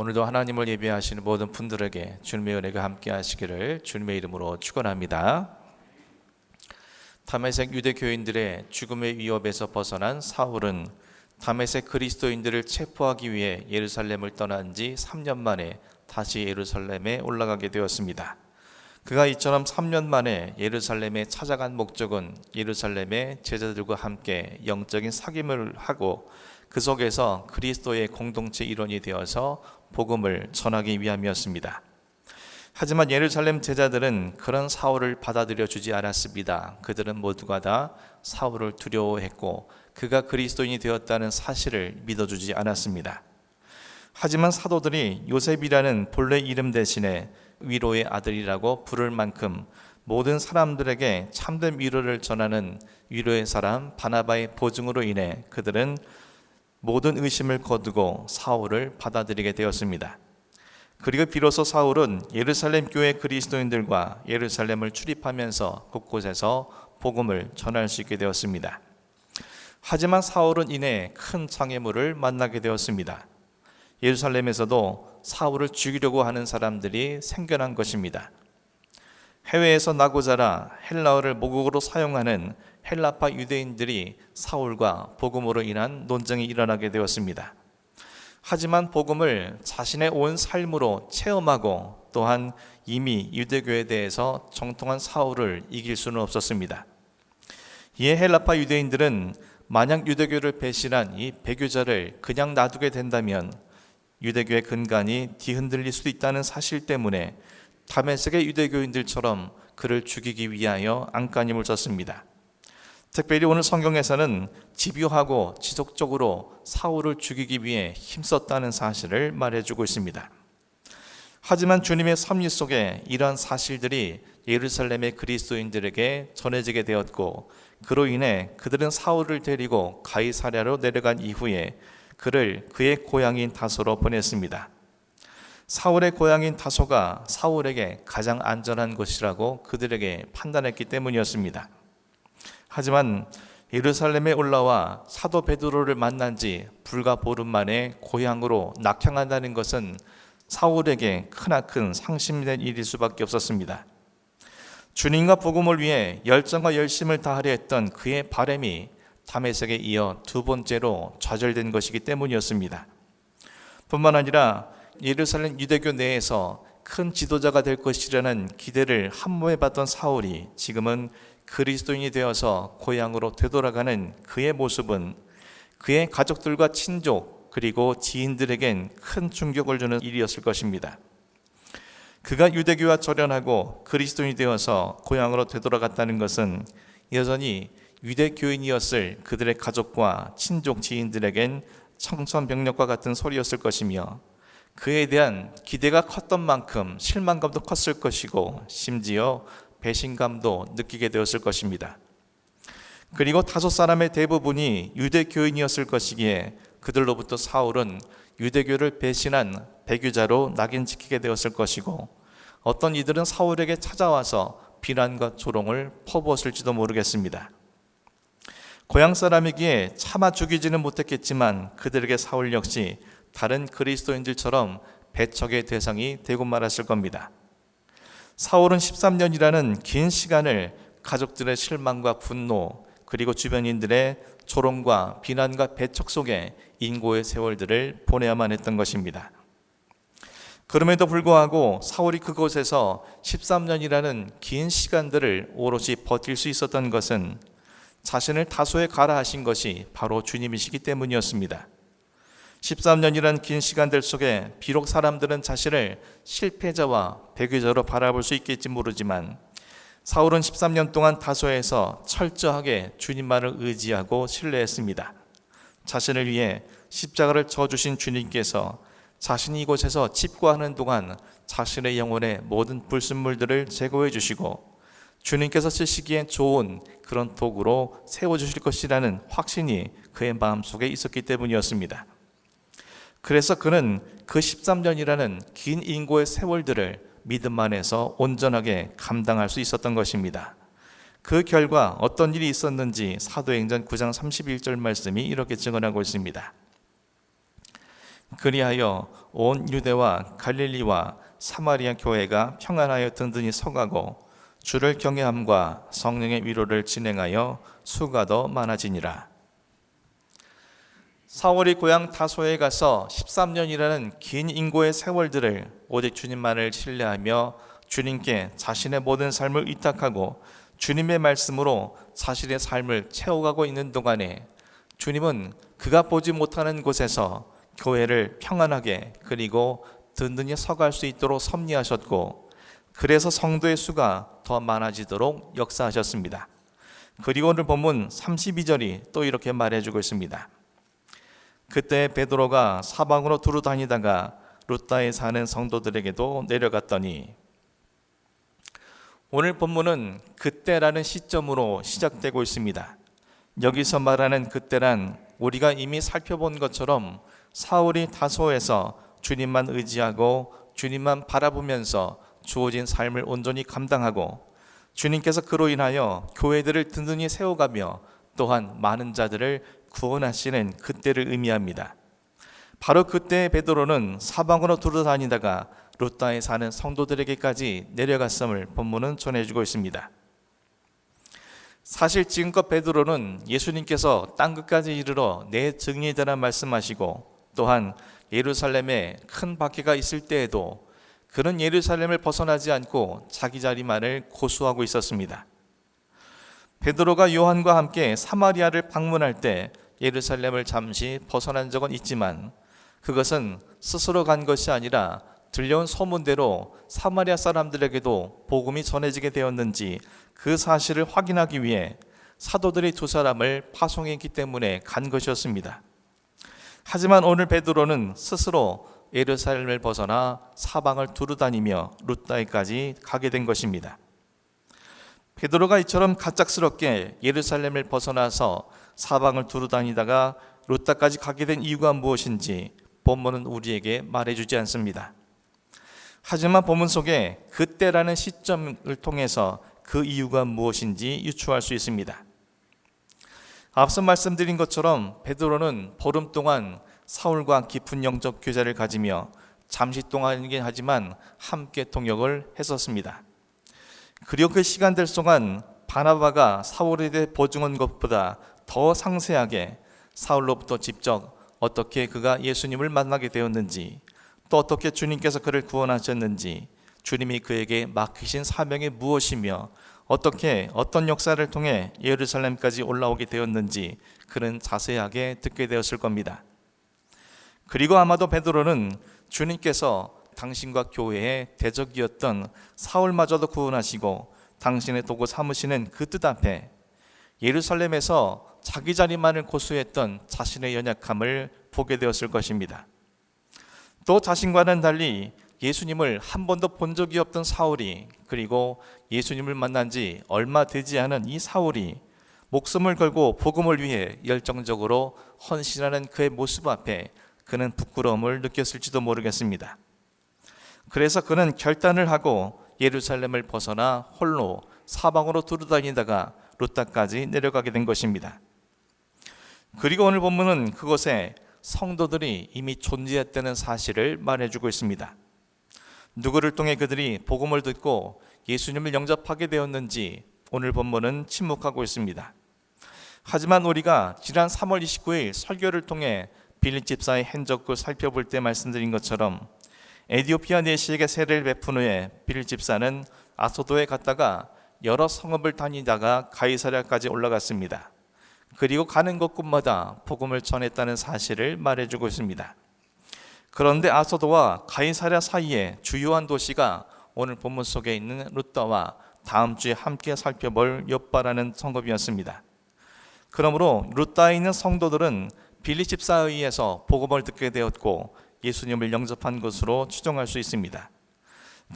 오늘도 하나님을 예배하시는 모든 분들에게 주님의 은혜가 함께 하시기를 주님의 이름으로 축원합니다. 다메섹 유대 교인들의 죽음의 위협에서 벗어난 사울은 다메섹 그리스도인들을 체포하기 위해 예루살렘을 떠난 지 3년 만에 다시 예루살렘에 올라가게 되었습니다. 그가 이처럼 3년 만에 예루살렘에 찾아간 목적은 예루살렘의 제자들과 함께 영적인 사귐을 하고 그 속에서 그리스도의 공동체 일원이 되어서 복음을 전하기 위함이었습니다. 하지만 예루살렘 제자들은 그런 사울을 받아들여 주지 않았습니다. 그들은 모두가 다 사울을 두려워했고 그가 그리스도인이 되었다는 사실을 믿어주지 않았습니다. 하지만 사도들이 요셉이라는 본래 이름 대신에 위로의 아들이라고 부를 만큼 모든 사람들에게 참된 위로를 전하는 위로의 사람 바나바의 보증으로 인해 그들은 모든 의심을 거두고 사울을 받아들이게 되었습니다. 그리고 비로소 사울은 예루살렘 교회 그리스도인들과 예루살렘을 출입하면서 곳곳에서 복음을 전할 수 있게 되었습니다. 하지만 사울은 이내 큰 장애물을 만나게 되었습니다. 예루살렘에서도 사울을 죽이려고 하는 사람들이 생겨난 것입니다. 해외에서 나고 자라 헬라어를 모국어로 사용하는 헬라파 유대인들이 사울과 복음으로 인한 논쟁이 일어나게 되었습니다. 하지만 복음을 자신의 온 삶으로 체험하고 또한 이미 유대교에 대해서 정통한 사울을 이길 수는 없었습니다. 이에 헬라파 유대인들은 만약 유대교를 배신한 이 배교자를 그냥 놔두게 된다면 유대교의 근간이 뒤흔들릴 수도 있다는 사실 때문에 다메섹의 유대교인들처럼 그를 죽이기 위하여 안간힘을 썼습니다. 특별히 오늘 성경에서는 집요하고 지속적으로 사울을 죽이기 위해 힘썼다는 사실을 말해주고 있습니다. 하지만 주님의 섭리 속에 이러한 사실들이 예루살렘의 그리스도인들에게 전해지게 되었고 그로 인해 그들은 사울을 데리고 가이사랴로 내려간 이후에 그를 그의 고향인 다소로 보냈습니다. 사울의 고향인 다소가 사울에게 가장 안전한 곳이라고 그들에게 판단했기 때문이었습니다. 하지만 예루살렘에 올라와 사도 베드로를 만난 지 불과 보름 만에 고향으로 낙향한다는 것은 사울에게 크나큰 상심된 일일 수밖에 없었습니다. 주님과 복음을 위해 열정과 열심을 다하려 했던 그의 바램이 다메섹에 이어 두 번째로 좌절된 것이기 때문이었습니다. 뿐만 아니라 예루살렘 유대교 내에서 큰 지도자가 될 것이라는 기대를 한 몸에 받던 사울이 지금은 그리스도인이 되어서 고향으로 되돌아가는 그의 모습은 그의 가족들과 친족 그리고 지인들에겐 큰 충격을 주는 일이었을 것입니다. 그가 유대교와 절연하고 그리스도인이 되어서 고향으로 되돌아갔다는 것은 여전히 유대교인이었을 그들의 가족과 친족 지인들에겐 청천벽력과 같은 소리였을 것이며 그에 대한 기대가 컸던 만큼 실망감도 컸을 것이고 심지어 배신감도 느끼게 되었을 것입니다. 그리고 다섯 사람의 대부분이 유대교인이었을 것이기에 그들로부터 사울은 유대교를 배신한 배교자로 낙인 찍히게 되었을 것이고 어떤 이들은 사울에게 찾아와서 비난과 조롱을 퍼부었을지도 모르겠습니다. 고향 사람이기에 차마 죽이지는 못했겠지만 그들에게 사울 역시 다른 그리스도인들처럼 배척의 대상이 되고 말았을 겁니다. 사울은 13년이라는 긴 시간을 가족들의 실망과 분노 그리고 주변인들의 조롱과 비난과 배척 속에 인고의 세월들을 보내야만 했던 것입니다. 그럼에도 불구하고 사울이 그곳에서 13년이라는 긴 시간들을 오롯이 버틸 수 있었던 것은 자신을 다소에 가라 하신 것이 바로 주님이시기 때문이었습니다. 13년이란 긴 시간들 속에 비록 사람들은 자신을 실패자와 배교자로 바라볼 수 있겠지 모르지만 사울은 13년 동안 다소에서 철저하게 주님만을 의지하고 신뢰했습니다. 자신을 위해 십자가를 져주신 주님께서 자신이 이곳에서 집과하는 동안 자신의 영혼의 모든 불순물들을 제거해 주시고 주님께서 쓰시기엔 좋은 그런 도구로 세워주실 것이라는 확신이 그의 마음속에 있었기 때문이었습니다. 그래서 그는 그 13년이라는 긴 인고의 세월들을 믿음 안에서 온전하게 감당할 수 있었던 것입니다. 그 결과 어떤 일이 있었는지 사도행전 9장 31절 말씀이 이렇게 증언하고 있습니다. 그리하여 온 유대와 갈릴리와 사마리아 교회가 평안하여 든든히 서가고 주를 경외함과 성령의 위로를 진행하여 수가 더 많아지니라. 사월이 고향 다소에 가서 13년이라는 긴 인고의 세월들을 오직 주님만을 신뢰하며 주님께 자신의 모든 삶을 위탁하고 주님의 말씀으로 자신의 삶을 채워가고 있는 동안에 주님은 그가 보지 못하는 곳에서 교회를 평안하게 그리고 든든히 서갈 수 있도록 섭리하셨고 그래서 성도의 수가 더 많아지도록 역사하셨습니다. 그리고 오늘 본문 32절이 또 이렇게 말해주고 있습니다. 그때 베드로가 사방으로 두루 다니다가 루따에 사는 성도들에게도 내려갔더니 오늘 본문은 그때라는 시점으로 시작되고 있습니다. 여기서 말하는 그때란 우리가 이미 살펴본 것처럼 사울이 다소에서 주님만 의지하고 주님만 바라보면서 주어진 삶을 온전히 감당하고 주님께서 그로 인하여 교회들을 든든히 세워가며 또한 많은 자들을 구원하시는 그때를 의미합니다. 바로 그때 베드로는 사방으로 돌아다니다가 루따에 사는 성도들에게까지 내려갔음을 본문은 전해주고 있습니다. 사실 지금껏 베드로는 예수님께서 땅 끝까지 이르러 내 증인이라 말씀하시고 또한 예루살렘에 큰 박해가 있을 때에도 그는 예루살렘을 벗어나지 않고 자기 자리만을 고수하고 있었습니다. 베드로가 요한과 함께 사마리아를 방문할 때 예루살렘을 잠시 벗어난 적은 있지만 그것은 스스로 간 것이 아니라 들려온 소문대로 사마리아 사람들에게도 복음이 전해지게 되었는지 그 사실을 확인하기 위해 사도들이 두 사람을 파송했기 때문에 간 것이었습니다. 하지만 오늘 베드로는 스스로 예루살렘을 벗어나 사방을 두루 다니며 루따에까지 가게 된 것입니다. 베드로가 이처럼 갑작스럽게 예루살렘을 벗어나서 사방을 두루다니다가 루따까지 가게 된 이유가 무엇인지 본문은 우리에게 말해주지 않습니다. 하지만 본문 속에 그때라는 시점을 통해서 그 이유가 무엇인지 유추할 수 있습니다. 앞서 말씀드린 것처럼 베드로는 보름 동안 사울과 깊은 영적 교제를 가지며 잠시 동안이긴 하지만 함께 통역을 했었습니다. 그리고 그 시간들 동안 바나바가 사울에 대해 보증한 것보다 더 상세하게 사울로부터 직접 어떻게 그가 예수님을 만나게 되었는지 또 어떻게 주님께서 그를 구원하셨는지 주님이 그에게 맡기신 사명이 무엇이며 어떻게 어떤 역사를 통해 예루살렘까지 올라오게 되었는지 그는 자세하게 듣게 되었을 겁니다. 그리고 아마도 베드로는 주님께서 당신과 교회의 대적이었던 사울마저도 구원하시고 당신의 도구 삼으시는 그 뜻 앞에 예루살렘에서 자기 자리만을 고수했던 자신의 연약함을 보게 되었을 것입니다. 또 자신과는 달리 예수님을 한 번도 본 적이 없던 사울이 그리고 예수님을 만난 지 얼마 되지 않은 이 사울이 목숨을 걸고 복음을 위해 열정적으로 헌신하는 그의 모습 앞에 그는 부끄러움을 느꼈을지도 모르겠습니다. 그래서 그는 결단을 하고 예루살렘을 벗어나 홀로 사방으로 두루다니다가 루타까지 내려가게 된 것입니다. 그리고 오늘 본문은 그곳에 성도들이 이미 존재했다는 사실을 말해주고 있습니다. 누구를 통해 그들이 복음을 듣고 예수님을 영접하게 되었는지 오늘 본문은 침묵하고 있습니다. 하지만 우리가 지난 3월 29일 설교를 통해 빌립 집사의 행적을 살펴볼 때 말씀드린 것처럼 에디오피아 내시에게 세례를 베푼 후에 빌립 집사는 아소도에 갔다가 여러 성읍을 다니다가 가이사랴까지 올라갔습니다. 그리고 가는 곳곳마다 복음을 전했다는 사실을 말해주고 있습니다. 그런데 아소도와 가이사랴 사이에 주요한 도시가 오늘 본문 속에 있는 루따와 다음 주에 함께 살펴볼 옆바라는 성읍이었습니다. 그러므로 루따에 있는 성도들은 빌리 집사에 의해서 복음을 듣게 되었고 예수님을 영접한 것으로 추정할 수 있습니다.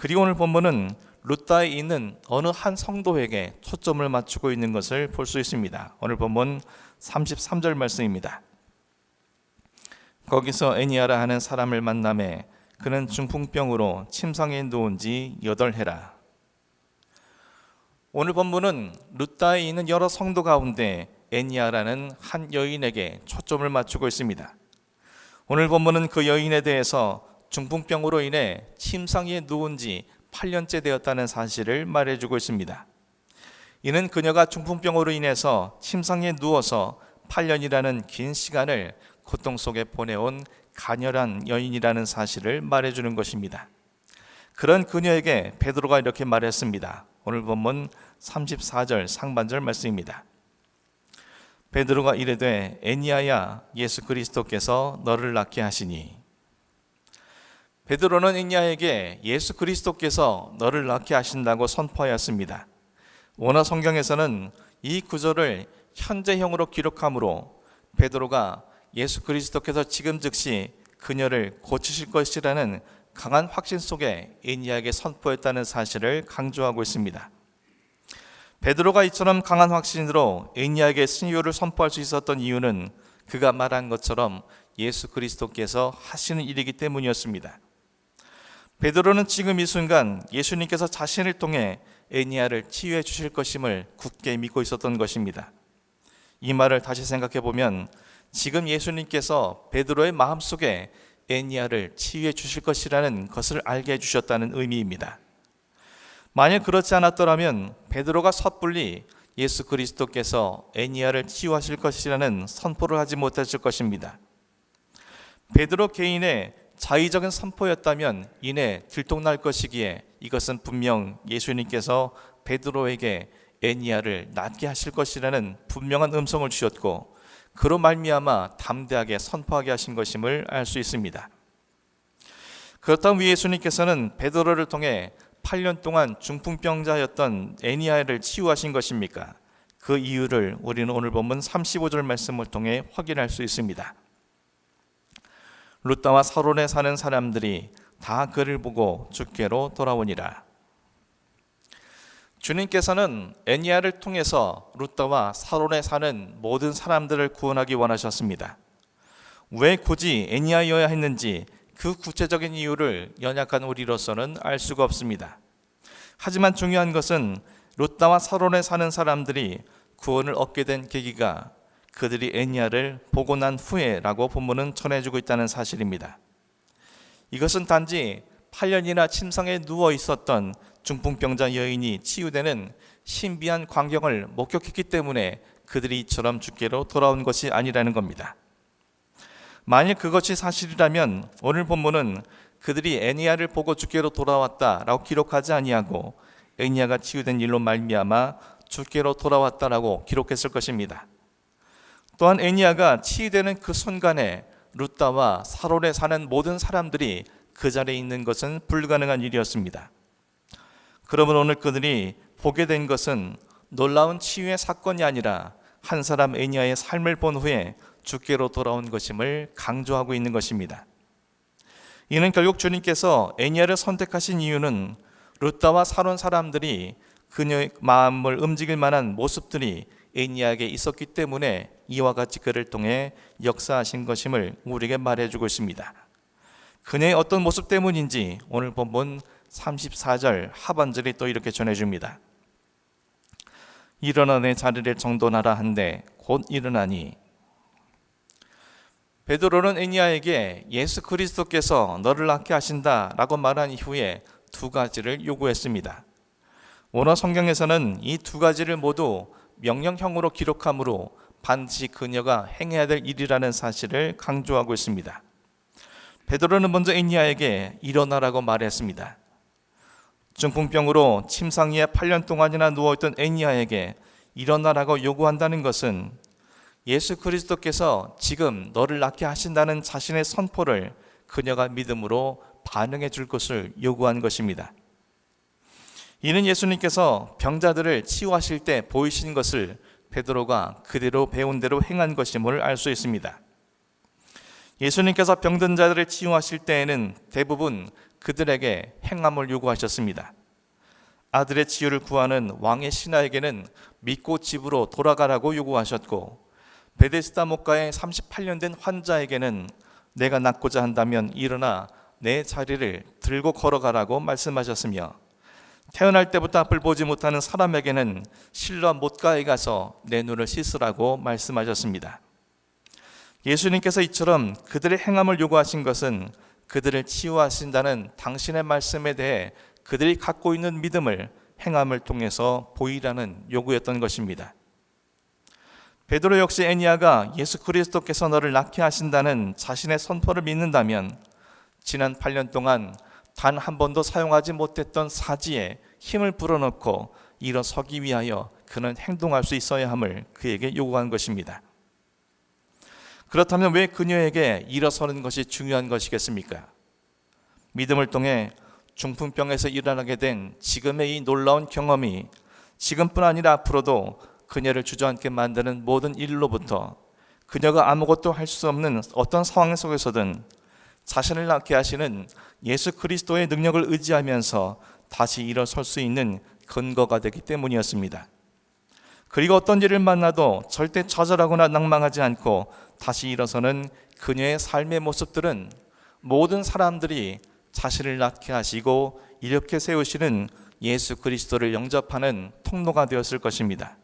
그리고 오늘 본문은 루따에 있는 어느 한 성도에게 초점을 맞추고 있는 것을 볼 수 있습니다. 오늘 본문 33절 말씀입니다. 거기서 애니아라 하는 사람을 만남에 그는 중풍병으로 침상에 누운 지 여덟 해라. 오늘 본문은 루따에 있는 여러 성도 가운데 애니아라는 한 여인에게 초점을 맞추고 있습니다. 오늘 본문은 그 여인에 대해서 중풍병으로 인해 침상에 누운 지 8년째 되었다는 사실을 말해주고 있습니다. 이는 그녀가 중풍병으로 인해서 침상에 누워서 8년이라는 긴 시간을 고통 속에 보내온 가녀란 여인이라는 사실을 말해주는 것입니다. 그런 그녀에게 베드로가 이렇게 말했습니다. 오늘 본문 34절 상반절 말씀입니다. 베드로가 이르되 애니아야 예수 그리스도께서 너를 낳게 하시니 베드로는 애니아에게 예수 그리스도께서 너를 낳게 하신다고 선포하였습니다. 원어 성경에서는 이 구절을 현재형으로 기록하므로 베드로가 예수 그리스도께서 지금 즉시 그녀를 고치실 것이라는 강한 확신 속에 애니아에게 선포했다는 사실을 강조하고 있습니다. 베드로가 이처럼 강한 확신으로 애니아에게 신유를 선포할 수 있었던 이유는 그가 말한 것처럼 예수 그리스도께서 하시는 일이기 때문이었습니다. 베드로는 지금 이 순간 예수님께서 자신을 통해 애니아를 치유해 주실 것임을 굳게 믿고 있었던 것입니다. 이 말을 다시 생각해 보면 지금 예수님께서 베드로의 마음속에 애니아를 치유해 주실 것이라는 것을 알게 해 주셨다는 의미입니다. 만약 그렇지 않았더라면 베드로가 섣불리 예수 그리스도께서 애니아를 치유하실 것이라는 선포를 하지 못했을 것입니다. 베드로 개인의 자의적인 선포였다면 이내 들통날 것이기에 이것은 분명 예수님께서 베드로에게 애니아를 낫게 하실 것이라는 분명한 음성을 주셨고 그로 말미암아 담대하게 선포하게 하신 것임을 알 수 있습니다. 그렇다면 예수님께서는 베드로를 통해 8년 동안 중풍병자였던 애니아를 치유하신 것입니까? 그 이유를 우리는 오늘 본문 35절 말씀을 통해 확인할 수 있습니다. 루따와 사론에 사는 사람들이 다 그를 보고 주께로 돌아오니라. 주님께서는 애니아를 통해서 루따와 사론에 사는 모든 사람들을 구원하기 원하셨습니다. 왜 굳이 애니아여야 했는지 그 구체적인 이유를 연약한 우리로서는 알 수가 없습니다. 하지만 중요한 것은 루따와 사론에 사는 사람들이 구원을 얻게 된 계기가 그들이 애니아를 보고 난 후에라고 본문은 전해주고 있다는 사실입니다. 이것은 단지 8년이나 침상에 누워 있었던 중풍병자 여인이 치유되는 신비한 광경을 목격했기 때문에 그들이 이처럼 주께로 돌아온 것이 아니라는 겁니다. 만약 그것이 사실이라면 오늘 본문은 그들이 애니아를 보고 주께로 돌아왔다라고 기록하지 아니하고 애니아가 치유된 일로 말미암아 주께로 돌아왔다라고 기록했을 것입니다. 또한 애니아가 치유되는 그 순간에 루따와 사롤에 사는 모든 사람들이 그 자리에 있는 것은 불가능한 일이었습니다. 그러면 오늘 그들이 보게 된 것은 놀라운 치유의 사건이 아니라 한 사람 애니아의 삶을 본 후에 주께로 돌아온 것임을 강조하고 있는 것입니다. 이는 결국 주님께서 애니아를 선택하신 이유는 루따와 사론 사람들이 그녀의 마음을 움직일 만한 모습들이 애니아에게 있었기 때문에 이와 같이 그를 통해 역사하신 것임을 우리에게 말해주고 있습니다. 그녀의 어떤 모습 때문인지 오늘 본문 34절 하반절이 또 이렇게 전해줍니다. 일어나 내 자리를 정돈하라 한데 곧 일어나니 베드로는 애니아에게 예수 그리스도께서 너를 낳게 하신다라고 말한 이후에 두 가지를 요구했습니다. 원어 성경에서는 이 두 가지를 모두 명령형으로 기록하므로 반드시 그녀가 행해야 될 일이라는 사실을 강조하고 있습니다. 베드로는 먼저 애니아에게 일어나라고 말했습니다. 중풍병으로 침상 위에 8년 동안이나 누워있던 애니아에게 일어나라고 요구한다는 것은 예수 그리스도께서 지금 너를 낳게 하신다는 자신의 선포를 그녀가 믿음으로 반응해 줄 것을 요구한 것입니다. 이는 예수님께서 병자들을 치유하실 때 보이신 것을 베드로가 그대로 배운 대로 행한 것임을 알 수 있습니다. 예수님께서 병든 자들을 치유하실 때에는 대부분 그들에게 행함을 요구하셨습니다. 아들의 치유를 구하는 왕의 신하에게는 믿고 집으로 돌아가라고 요구하셨고 베데스다 목가에 38년 된 환자에게는 내가 낫고자 한다면 일어나 내 자리를 들고 걸어가라고 말씀하셨으며 태어날 때부터 앞을 보지 못하는 사람에게는 실로 못가에 가서 내 눈을 씻으라고 말씀하셨습니다. 예수님께서 이처럼 그들의 행함을 요구하신 것은 그들을 치유하신다는 당신의 말씀에 대해 그들이 갖고 있는 믿음을 행함을 통해서 보이라는 요구였던 것입니다. 베드로 역시 애니아가 예수 그리스도께서 너를 낳게 하신다는 자신의 선포를 믿는다면 지난 8년 동안 단 한 번도 사용하지 못했던 사지에 힘을 불어넣고 일어서기 위하여 그는 행동할 수 있어야 함을 그에게 요구한 것입니다. 그렇다면 왜 그녀에게 일어서는 것이 중요한 것이겠습니까? 믿음을 통해 중풍병에서 일어나게 된 지금의 이 놀라운 경험이 지금뿐 아니라 앞으로도 그녀를 주저앉게 만드는 모든 일로부터 그녀가 아무것도 할 수 없는 어떤 상황 속에서든 자신을 낳게 하시는 예수 그리스도의 능력을 의지하면서 다시 일어설 수 있는 근거가 되기 때문이었습니다. 그리고 어떤 일을 만나도 절대 좌절하거나 낭망하지 않고 다시 일어서는 그녀의 삶의 모습들은 모든 사람들이 자신을 낳게 하시고 이렇게 세우시는 예수 그리스도를 영접하는 통로가 되었을 것입니다.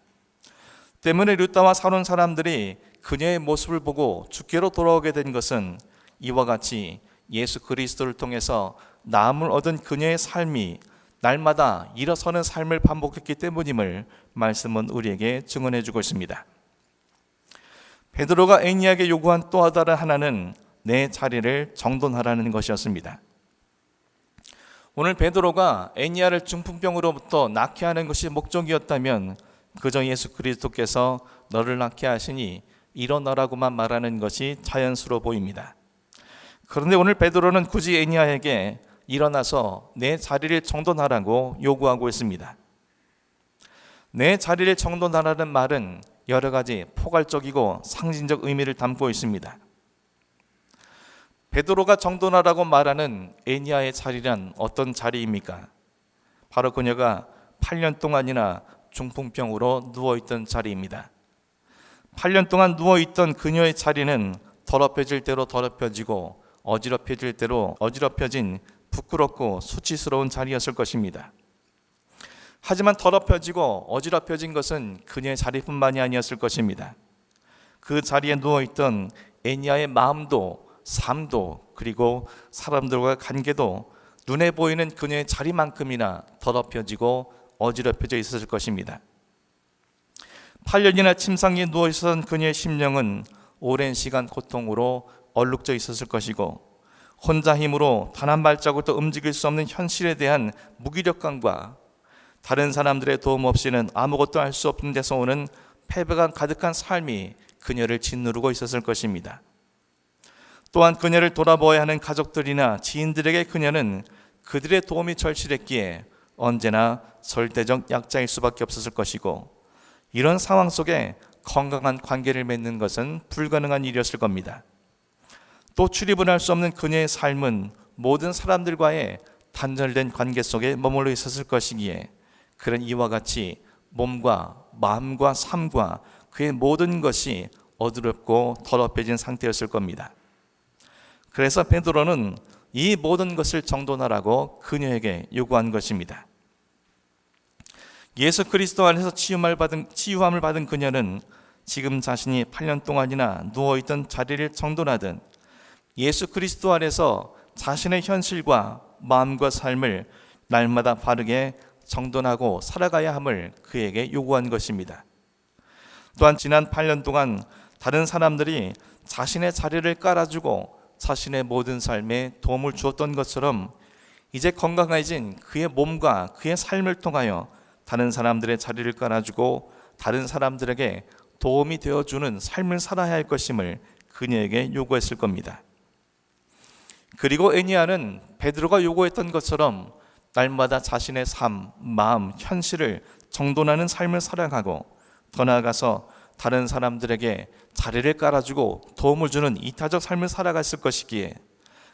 때문에 루다와 사론 사람들이 그녀의 모습을 보고 주께로 돌아오게 된 것은 이와 같이 예수 그리스도를 통해서 나음을 얻은 그녀의 삶이 날마다 일어서는 삶을 반복했기 때문임을 말씀은 우리에게 증언해 주고 있습니다. 베드로가 애니에게 요구한 또 다른 하나는 내 자리를 정돈하라는 것이었습니다. 오늘 베드로가 애니아를 중풍병으로부터 낫게 하는 것이 목적이었다면 그저 예수 그리스도께서 너를 낫게 하시니 일어나라고만 말하는 것이 자연스러워 보입니다. 그런데 오늘 베드로는 굳이 애니아에게 일어나서 내 자리를 정돈하라고 요구하고 있습니다. 내 자리를 정돈하라는 말은 여러 가지 포괄적이고 상징적 의미를 담고 있습니다. 베드로가 정돈하라고 말하는 애니아의 자리란 어떤 자리입니까? 바로 그녀가 8년 동안이나 중풍병으로 누워 있던 자리입니다. 8년 동안 누워 있던 그녀의 자리는 더럽혀질 대로 더럽혀지고 어지럽혀질 대로 어지럽혀진 부끄럽고 수치스러운 자리였을 것입니다. 하지만 더럽혀지고 어지럽혀진 것은 그녀의 자리뿐만이 아니었을 것입니다. 그 자리에 누워 있던 애니아의 마음도 삶도 그리고 사람들과 관계도 눈에 보이는 그녀의 자리만큼이나 더럽혀지고 어지럽혀져 있었을 것입니다. 8년이나 침상에 누워 있었던 그녀의 심령은 오랜 시간 고통으로 얼룩져 있었을 것이고 혼자 힘으로 단 한 발자국도 움직일 수 없는 현실에 대한 무기력감과 다른 사람들의 도움 없이는 아무것도 할 수 없는 데서 오는 패배감 가득한 삶이 그녀를 짓누르고 있었을 것입니다. 또한 그녀를 돌아보아야 하는 가족들이나 지인들에게 그녀는 그들의 도움이 절실했기에 언제나 절대적 약자일 수밖에 없었을 것이고 이런 상황 속에 건강한 관계를 맺는 것은 불가능한 일이었을 겁니다. 또 출입을 할 수 없는 그녀의 삶은 모든 사람들과의 단절된 관계 속에 머물러 있었을 것이기에 그런 이와 같이 몸과 마음과 삶과 그의 모든 것이 어두럽고 더럽혀진 상태였을 겁니다. 그래서 베드로는 이 모든 것을 정돈하라고 그녀에게 요구한 것입니다. 예수 그리스도 안에서 치유함을 받은, 치유함을 받은 그녀는 지금 자신이 8년 동안이나 누워있던 자리를 정돈하든 예수 그리스도 안에서 자신의 현실과 마음과 삶을 날마다 바르게 정돈하고 살아가야 함을 그에게 요구한 것입니다. 또한 지난 8년 동안 다른 사람들이 자신의 자리를 깔아주고 자신의 모든 삶에 도움을 주었던 것처럼 이제 건강해진 그의 몸과 그의 삶을 통하여 다른 사람들의 자리를 깔아주고 다른 사람들에게 도움이 되어주는 삶을 살아야 할 것임을 그녀에게 요구했을 겁니다. 그리고 애니아는 베드로가 요구했던 것처럼 날마다 자신의 삶, 마음, 현실을 정돈하는 삶을 살아가고 더 나아가서 다른 사람들에게 자리를 깔아주고 도움을 주는 이타적 삶을 살아갔을 것이기에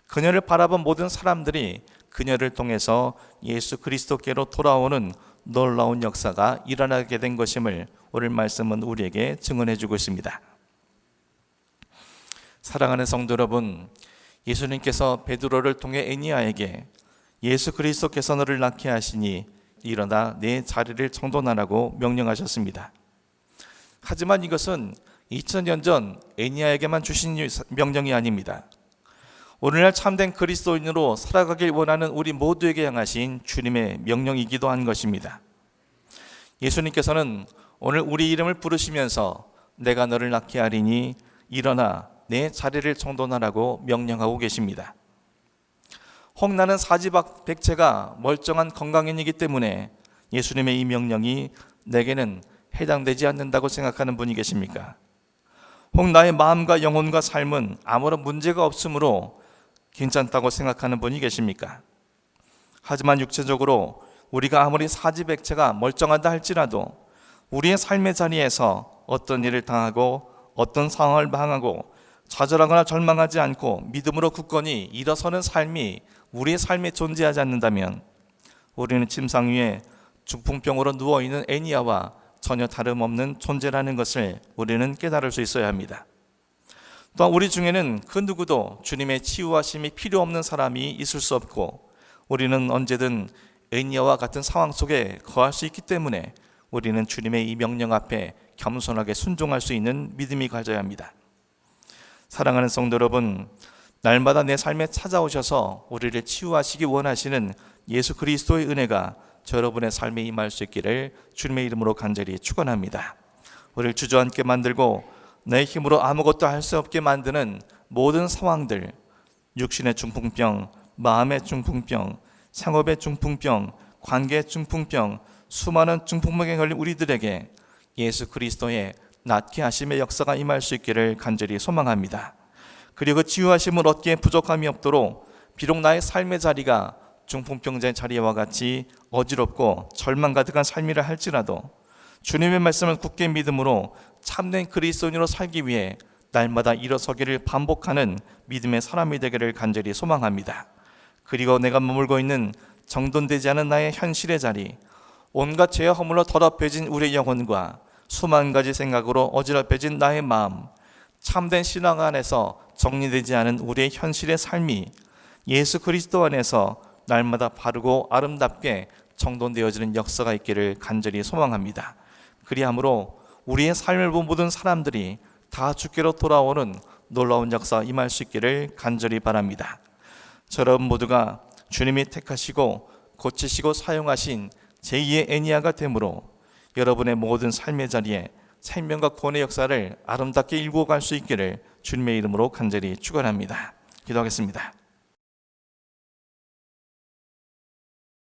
그녀를 바라본 모든 사람들이 그녀를 통해서 예수 그리스도께로 돌아오는 놀라운 역사가 일어나게 된 것임을 오늘 말씀은 우리에게 증언해 주고 있습니다. 사랑하는 성도 여러분, 예수님께서 베드로를 통해 애니아에게 예수 그리스도께서 너를 낳게 하시니 일어나 내 자리를 정돈하라고 명령하셨습니다. 하지만 이것은 2000년 전 애니아에게만 주신 명령이 아닙니다. 오늘날 참된 그리스도인으로 살아가길 원하는 우리 모두에게 향하신 주님의 명령이기도 한 것입니다. 예수님께서는 오늘 우리 이름을 부르시면서 내가 너를 낳게 하리니 일어나 내 자리를 정돈하라고 명령하고 계십니다. 홍나는 사지박 백체가 멀쩡한 건강인이기 때문에 예수님의 이 명령이 내게는 해당되지 않는다고 생각하는 분이 계십니까? 혹 나의 마음과 영혼과 삶은 아무런 문제가 없으므로 괜찮다고 생각하는 분이 계십니까? 하지만 육체적으로 우리가 아무리 사지백체가 멀쩡하다 할지라도 우리의 삶의 자리에서 어떤 일을 당하고 어떤 상황을 방하고 좌절하거나 절망하지 않고 믿음으로 굳건히 일어서는 삶이 우리의 삶에 존재하지 않는다면 우리는 침상 위에 중풍병으로 누워 있는 애니아와 전혀 다름없는 존재라는 것을 우리는 깨달을 수 있어야 합니다. 또한 우리 중에는 그 누구도 주님의 치유하심이 필요 없는 사람이 있을 수 없고 우리는 언제든 애니아와 같은 상황 속에 거할 수 있기 때문에 우리는 주님의 이 명령 앞에 겸손하게 순종할 수 있는 믿음이 가져야 합니다. 사랑하는 성도 여러분, 날마다 내 삶에 찾아오셔서 우리를 치유하시기 원하시는 예수 그리스도의 은혜가 저 여러분의 삶에 임할 수 있기를 주님의 이름으로 간절히 축원합니다. 우리를 주저앉게 만들고 내 힘으로 아무것도 할 수 없게 만드는 모든 상황들, 육신의 중풍병, 마음의 중풍병, 상업의 중풍병, 관계의 중풍병, 수많은 중풍병에 걸린 우리들에게 예수 그리스도의 낫게 하심의 역사가 임할 수 있기를 간절히 소망합니다. 그리고 치유하심을 얻기에 부족함이 없도록 비록 나의 삶의 자리가 중풍병자의 자리와 같이 어지럽고 절망 가득한 삶이라 할지라도 주님의 말씀을 굳게 믿음으로 참된 그리스도인으로 살기 위해 날마다 일어서기를 반복하는 믿음의 사람이 되기를 간절히 소망합니다. 그리고 내가 머물고 있는 정돈되지 않은 나의 현실의 자리, 온갖 죄와 허물로 더럽혀진 우리의 영혼과 수만 가지 생각으로 어지럽혀진 나의 마음, 참된 신앙 안에서 정리되지 않은 우리의 현실의 삶이 예수 그리스도 안에서 날마다 바르고 아름답게 정돈되어지는 역사가 있기를 간절히 소망합니다. 그리함으로 우리의 삶을 본 모든 사람들이 다 주께로 돌아오는 놀라운 역사 임할 수 있기를 간절히 바랍니다. 저런 모두가 주님이 택하시고 고치시고 사용하신 제2의 애니아가 되므로 여러분의 모든 삶의 자리에 생명과 구원의 역사를 아름답게 일구어 갈 수 있기를 주님의 이름으로 간절히 축원합니다. 기도하겠습니다.